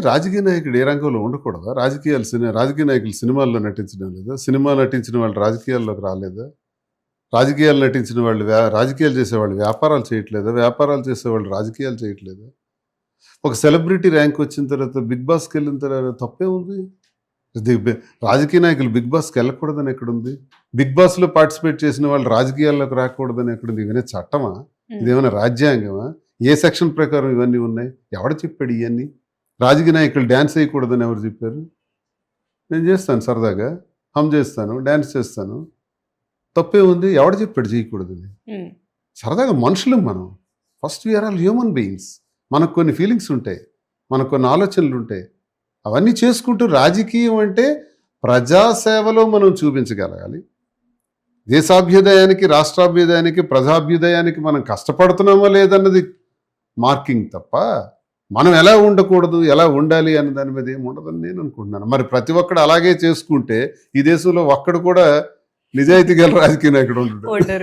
రాజకీయ నాయకుడు ఏ రంగంలో ఉండకూడదా? రాజకీయాలు సినిమా రాజకీయ నాయకులు సినిమాల్లో నటించడం లేదా? సినిమా నటించిన వాళ్ళు రాజకీయాల్లోకి రాలేదా? రాజకీయాలు నటించిన వాళ్ళు వ్యా- రాజకీయాలు చేసేవాళ్ళు వ్యాపారాలు చేయట్లేదా? వ్యాపారాలు చేసేవాళ్ళు రాజకీయాలు చేయట్లేదా? ఒక సెలబ్రిటీ ర్యాంక్ వచ్చిన తర్వాత బిగ్ బాస్కి వెళ్ళిన తర్వాత తప్పే ఉంది? రాజకీయ నాయకులు బిగ్ బాస్కి వెళ్ళకూడదని ఎక్కడుంది? బిగ్ బాస్లో పార్టిసిపేట్ చేసిన వాళ్ళు రాజకీయాల్లోకి రాకూడదని ఎక్కడుంది? ఇవన్నీ చట్టమా? ఇదేమైనా రాజ్యాంగమా? ఏ సెక్షన్ ప్రకారం ఇవన్నీ ఉన్నాయి? ఎవడు చెప్పాడు ఇవన్నీ రాజకీయ నాయకులు డ్యాన్స్ వేయకూడదని ఎవరు చెప్పారు? నేను చేస్తాను సరదాగా. హమ్ చేస్తాను డ్యాన్స్ చేస్తాను. తప్పే ఉంది ఎవడు చెప్పాడు చేయకూడదని? సరదాగా మనుషులం మనం. First we are all human beings మనకు కొన్ని ఫీలింగ్స్ ఉంటాయి మనకు కొన్ని ఆలోచనలు ఉంటాయి. అవన్నీ చేసుకుంటూ రాజకీయం అంటే ప్రజాసేవలో మనం చూపించగలగాలి. దేశాభ్యుదయానికి రాష్ట్రాభ్యుదయానికి ప్రజాభ్యుదయానికి మనం కష్టపడుతున్నామా లేదన్నది మార్కింగ్ తప్ప మనం ఎలా ఉండకూడదు ఎలా ఉండాలి అన్న దాని మీద ఏమి ఉండదని నేను అనుకుంటున్నాను. మరి ప్రతి ఒక్కడు అలాగే చేసుకుంటే ఈ దేశంలో ఒక్కడు కూడా నిజాయితీ గల రాజకీయ నాయకుడు ఉంటాడు